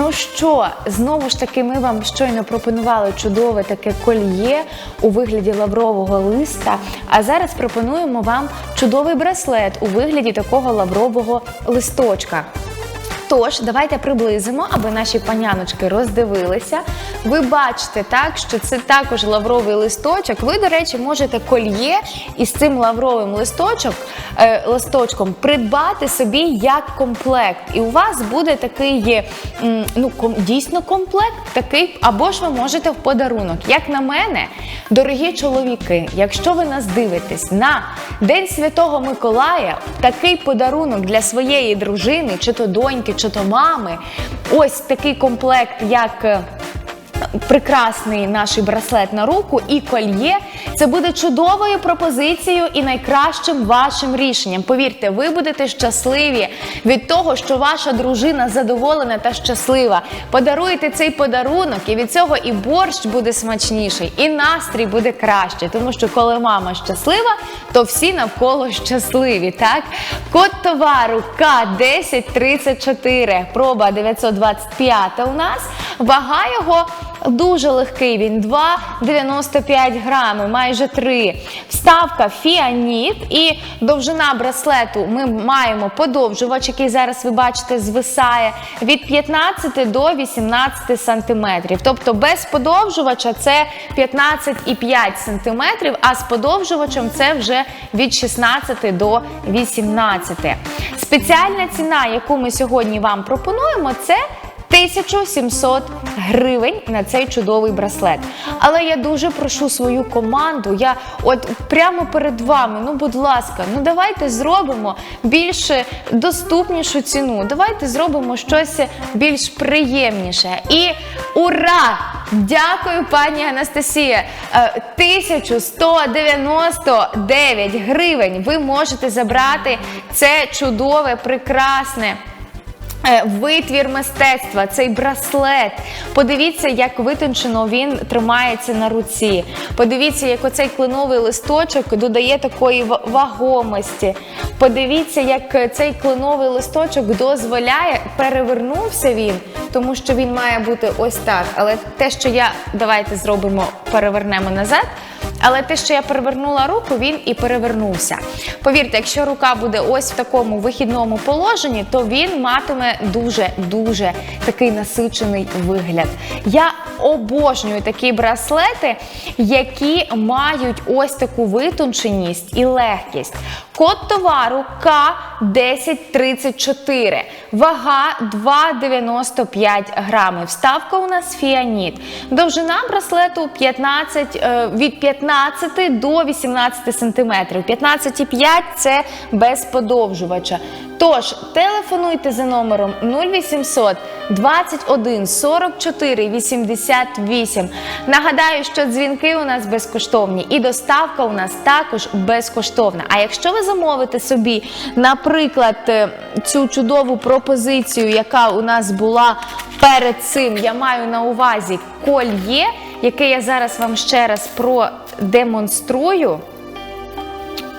Ну що, знову ж таки, ми вам щойно пропонували чудове таке кольє у вигляді лаврового листа. А зараз пропонуємо вам чудовий браслет у вигляді такого лаврового листочка. Тож, давайте приблизимо, аби наші паняночки роздивилися. Ви бачите, так, що це також лавровий листочок. Ви, до речі, можете кольє із цим лавровим листочок, е, листочком придбати собі як комплект. І у вас буде такий м, ну, ком- дійсно комплект, такий, або ж ви можете в подарунок. Як на мене, дорогі чоловіки, якщо ви нас дивитесь на День Святого Миколая, такий подарунок для своєї дружини, чи то доньки, чи то мами, ось такий комплект, як. е, Прекрасний наш браслет на руку і кольє. Це буде чудовою пропозицією і найкращим вашим рішенням. Повірте, ви будете щасливі від того, що ваша дружина задоволена та щаслива. Подаруєте цей подарунок, і від цього і борщ буде смачніший, і настрій буде краще. Тому що коли мама щаслива, то всі навколо щасливі. Так, код товару К1034, проба 925 у нас. Вага його дуже легкий. Він 2,95 грами, майже 3. Вставка фіаніт і довжина браслету. Ми маємо подовжувач, який зараз ви бачите, звисає від 15 до 18 сантиметрів. Тобто без подовжувача це 15,5 сантиметрів, а з подовжувачем це вже від 16 до 18. Спеціальна ціна, яку ми сьогодні вам пропонуємо, це 1700 гривень на цей чудовий браслет. Але я дуже прошу свою команду. Я от прямо перед вами, ну будь ласка, ну давайте зробимо більш доступнішу ціну. Давайте зробимо щось більш приємніше. І ура! Дякую, пані Анастасія. Е, 1199 гривень ви можете забрати це чудове, прекрасне. Е, Витвір мистецтва, цей браслет. Подивіться, як витончено він тримається на руці. Подивіться, як оцей клиновий листочок додає такої вагомості. Подивіться, як цей клиновий листочок дозволяє, перевернувся він, тому що він має бути ось так. Але те, що я давайте зробимо, перевернемо назад. Але те, що я перевернула руку, він і перевернувся. Повірте, якщо рука буде ось в такому вихідному положенні, то він матиме дуже-дуже такий насичений вигляд. Я обожнюю такі браслети, які мають ось таку витонченість і легкість. Код товару К1034. Вага 2,95 грами. Вставка у нас фіаніт. Довжина браслету 15, е, від 15 до 18 сантиметрів. 15,5 це без подовжувача. Тож, телефонуйте за номером 0800 21 44 88. Нагадаю, що дзвінки у нас безкоштовні і доставка у нас також безкоштовна. А якщо ви замовите собі, наприклад, е, цю чудову пропозицію, яка у нас була перед цим, я маю на увазі кольє, яке я зараз вам ще раз продемонструю.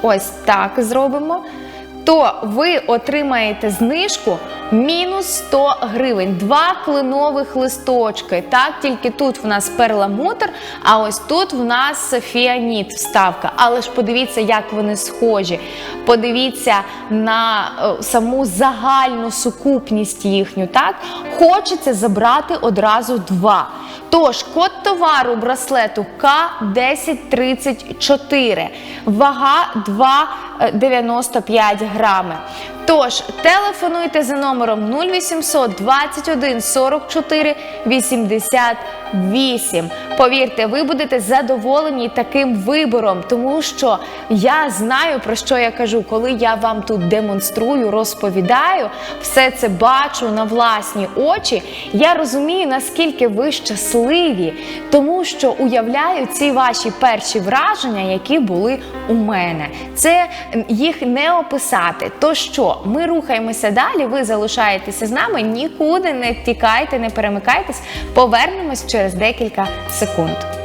Ось так зробимо. То ви отримаєте знижку мінус 100 гривень. Два клинових листочки. Так, тільки тут в нас перламутр, а ось тут в нас фіаніт вставка. Але ж подивіться, як вони схожі. Подивіться на е, саму загальну сукупність їхню. Так, хочеться забрати одразу два. Тож, код товару браслету К1034, вага 2,95 грами. Тож, телефонуйте за номером 0800 21 44 88. Повірте, ви будете задоволені таким вибором, тому що я знаю, про що я кажу, коли я вам тут демонструю, розповідаю, все це бачу на власні очі. Я розумію, наскільки ви щасливі, тому що уявляю ці ваші перші враження, які були у мене. Це їх не описати. То що, ми рухаємося далі, ви залишаєтеся з нами, нікуди не тікайте, не перемикайтесь. Повернемось через декілька секунд.